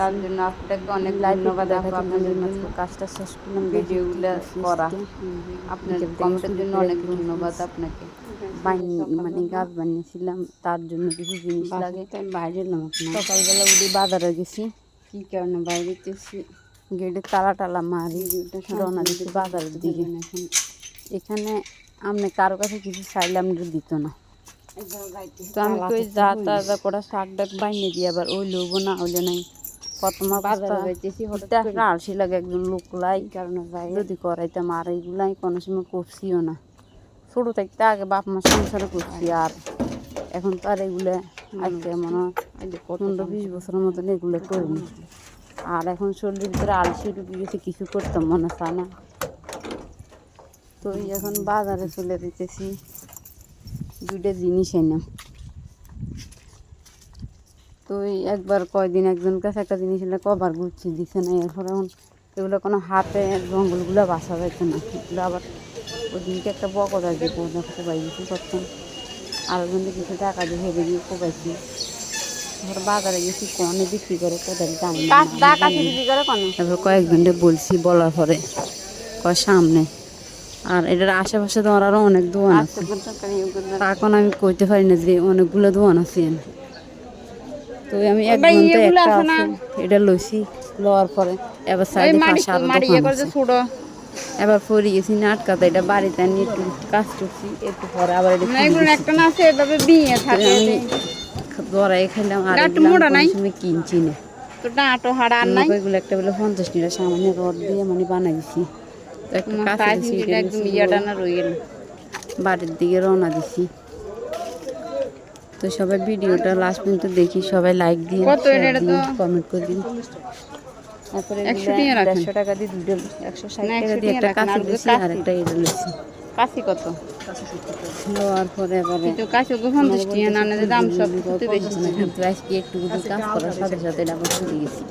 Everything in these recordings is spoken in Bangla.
তার জন্য আপনাকে অনেক ধন্যবাদ আপু আপনার জন্য কাজটা শেষ করলাম ভিডিওগুলো করা। আপনার কমেন্টের জন্য অনেক ধন্যবাদ আপনাকে। বানিয়ে মানে গাছ বানিয়েছিলাম তার জন্য কিছু জিনিস লাগে। তাই বাইরে এলাম সকালবেলা উঠে বাজারে গেছি। কি কারণে বাইরে যেতেছি গেটে তালা টালা মারি রওনা দিচ্ছি বাজারের দিকে। এখন। এখানে আপনি কারও কাছে কিছু চাইলে দিত না। তো আমি তো যা তা যা করা শাক ডাক বাইনে দিয়ে আবার ওই লোবো না হইলে নাই। প্রথম বাজারে অবস্থা যাইতেছি হঠাৎ আলসি লাগে একজন লোক লাই। কারণে যাই। যদি করাইতাম আর এইগুলাই কোনো সময় করছিও না। ছোটো থাকতে আগে বাপ মা সংসারে করছি আর। এখন তো আর এগুলো আজকে মনে হয় পনেরো বিশ বছরের মতন এগুলো করিনি। আর এখন শরীরের ভিতরে আলসি ঢুকে গেছে কিছু করতাম মনে চায় না। তো এখন বাজারে চলে দিতেছি দুইটা জিনিস এনে। তো একবার কয়দিন একজন কাছে একটা জিনিস এলে কবার ঘুরছি দিছে না এরপর এখন এগুলো কোনো হাতে জঙ্গলগুলো বাসা যাইতো না। এগুলো আবার ওই দিনকে একটা বকর আর কি কোবাই দিচ্ছি করতাম আর ওখান কিছু টাকা দিয়ে হেরে গিয়ে কোবাইছি। ধর বাজারে গেছি কনে বিক্রি করে কোথায় কোন? তারপর কয়েকজনকে বলছি বলার পরে কয় সামনে আর এটার আশেপাশে তো আরও অনেক দোকান আছে। তখন আমি কইতে পারি না যে অনেকগুলো দোকান আছে। তো আমি এক ঘণ্টা একটা আছে এটা লইছি লওয়ার পরে। এবার সাইডে পাশে আরও দোকান ইয়ে আছে। ছোড়ো এবার পরে গেছি নাটকাতে এটা বাড়িতে আনি একটু কাজ করছি একটু পরে আবার এটা একটা না আছে এভাবে বিয়ে থাকে আমি দরাই খেলাম আর গাঁট মোড়া নাই? সময় কিনছি না। তো ডাঁটো হাড় নাই। এগুলো একটা বলে পঞ্চাশ টাকা সামান্য রড দিয়ে মানে বানাই বাড়ির দিকে রওনা দিছি। তো সবাই ভিডিওটা লাস্ট পর্যন্ত দেখি সবাই লাইক তো- কমেন্ট করে দিন। তারপরে একশো টাকা দেড়শো টাকা দিয়ে দুটো একশো ষাট টাকা দিয়ে একটা আর দিয়েছি আর একটা এটা লইছি কাশি কত? পরে এবারে কাশি না দাম সব বেশি। না কিন্তু আজকে একটু কাজ করার সাথে সাথে এটা গেছি।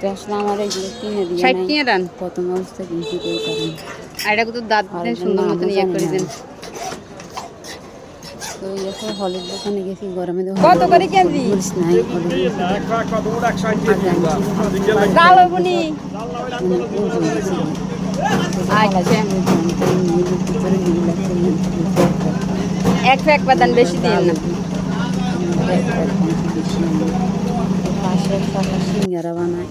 তো আসলে আমার এইগুলো কিনে দিয়ে ষাট নাই। দেন? প্রথম অবস্থা কিনছি তো এই আর এটা কিন্তু দাঁত সুন্দর মতন ইয়ে করে দেন। তো এখন হলের দোকানে গেছি গরমে কত করে। আচ্ছা। এক বাদান বেশি দিন না। পাশে ফাঁকা সিঙ্গারা বানায়।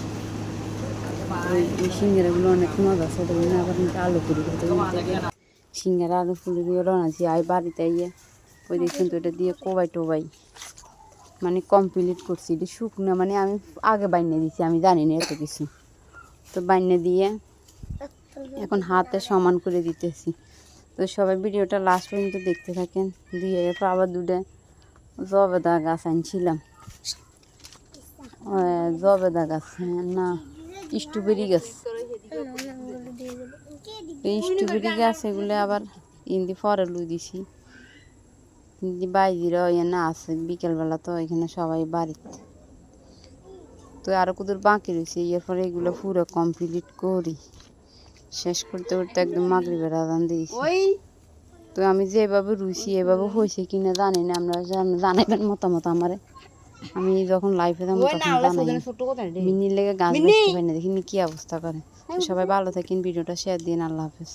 অনেক মজা আলু সিঙ্গারা আলু দিয়ে বাড়িতে ওই দিয়ে কোবাই টোবাই। মানে কমপ্লিট করছি, এটা শুকনো মানে আমি আগে বাইনে দিছি, আমি জানি না এত কিছু। তো বাইনে দিয়ে এখন হাতে সমান করে দিতেছি। তো সবাই ভিডিওটা লাস্ট পর্যন্ত দেখতে থাকেন। দিয়ে এরপর আবার দুটো জবেদা গাছ আনছিলাম। জবেদা গাছ, না। স্ট্রবেরি গাছ। এই স্ট্রবেরি গাছ এগুলো আবার ইন্দি ফরে লুই দিছি। ইন্দি বাইজিরা এনে আছে বিকেলবেলা তো এখানে সবাই বাড়িতে। তো আরও কুদুর বাকি রয়েছে এরপরে এগুলো পুরো কমপ্লিট করি। শেষ করতে করতে একদম মাগরিবের আদান দিয়েছি। তো আমি যেভাবে রুইছি এভাবে হয়েছে কিনা জানি না আমরা জান- জানাইবেন মতামত আমারে। আমি যখন লাইফে যাব তখন জানাই। মিনির লেগে গাছ! বেচতে পারি না দেখিনি কি অবস্থা করে। সবাই ভালো থাকেন ভিডিওটা শেয়ার দিন আল্লাহ হাফেজ।